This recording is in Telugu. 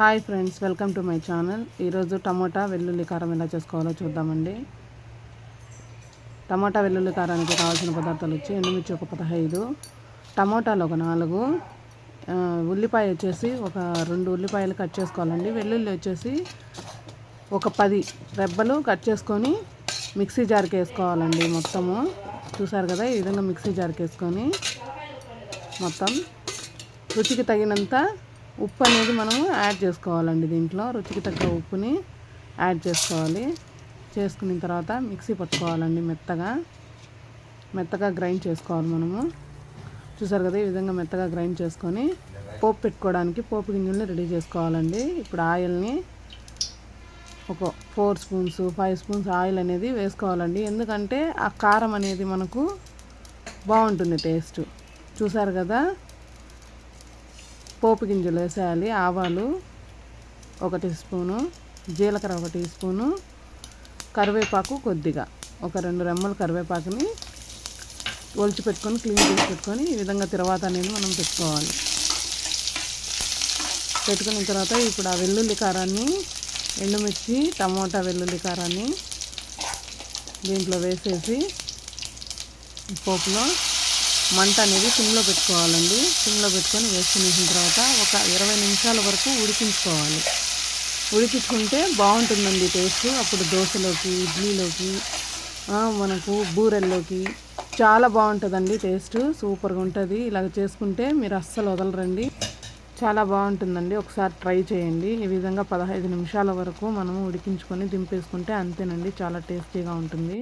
Hi friends welcome to my channel. ఈరోజు టమోటా వెల్లుల్లి కారం ఎలా చేసుకోవాలో చూద్దామండి. టమోటా వెల్లుల్లి కారానికి కావాల్సిన పదార్థాలు వచ్చి ఎండుమిర్చి ఒక పదహైదు టమోటాలు ఒక నాలుగు ఉల్లిపాయ వచ్చేసి ఒక రెండు ఉల్లిపాయలు కట్ చేసుకోవాలండి. వెల్లుల్లి వచ్చేసి ఒక పది రెబ్బలు కట్ చేసుకొని మిక్సీ జార్కి వేసుకోవాలండి మొత్తము. చూసారు కదా ఈ విధంగా మిక్సీ జార్కి వేసుకొని మొత్తం రుచికి తగినంత ఉప్పు అనేది మనము యాడ్ చేసుకోవాలండి దీంట్లో. రుచికి తగ్గ ఉప్పుని యాడ్ చేసుకోవాలి. చేసుకున్న తర్వాత మిక్సీ పట్టుకోవాలండి మెత్తగా. మెత్తగా గ్రైండ్ చేసుకోవాలి మనము. చూసారు కదా ఈ విధంగా మెత్తగా గ్రైండ్ చేసుకొని పోపు పెట్టుకోవడానికి పోపు గింజల్ని రెడీ చేసుకోవాలండి. ఇప్పుడు ఆయిల్ని ఒక four spoons five spoons oil అనేది వేసుకోవాలండి. ఎందుకంటే ఆ కారం అనేది మనకు బాగుంటుంది టేస్ట్. చూసారు కదా? పోపు గింజలు వేసేయాలి. ఆవాలు ఒక టీ స్పూను జీలకర్ర ఒక టీ స్పూను కరివేపాకు కొద్దిగా ఒక రెండు రెమ్మలు కరివేపాకుని ఒలిచి పెట్టుకొని క్లీన్ చేసి పెట్టుకొని ఈ విధంగా తర్వాత అనేది మనం పెట్టుకోవాలి. పెట్టుకున్న తర్వాత ఇప్పుడు ఆ వెల్లుల్లి కారాన్ని ఎండుమిర్చి టమోటా వెల్లుల్లి కారాన్ని దీంట్లో వేసేసి పోపులో మంట అనేది సిమ్లో పెట్టుకోవాలండి. సిమ్లో పెట్టుకొని వేసుకునేసిన తర్వాత ఒక ఇరవై నిమిషాల వరకు ఉడికించుకోవాలి. ఉడికించుకుంటే బాగుంటుందండి టేస్ట్. అప్పుడు దోశలోకి ఇడ్లీలోకి మనకు బూరెల్లోకి చాలా బాగుంటుందండి టేస్ట్. సూపర్గా ఉంటుంది. ఇలాగ చేసుకుంటే మీరు అస్సలు వదలరండి. చాలా బాగుంటుందండి. ఒకసారి ట్రై చేయండి. ఈ విధంగా పదహైదు నిమిషాల వరకు మనము ఉడికించుకొని దింపేసుకుంటే అంతేనండి. చాలా టేస్టీగా ఉంటుంది.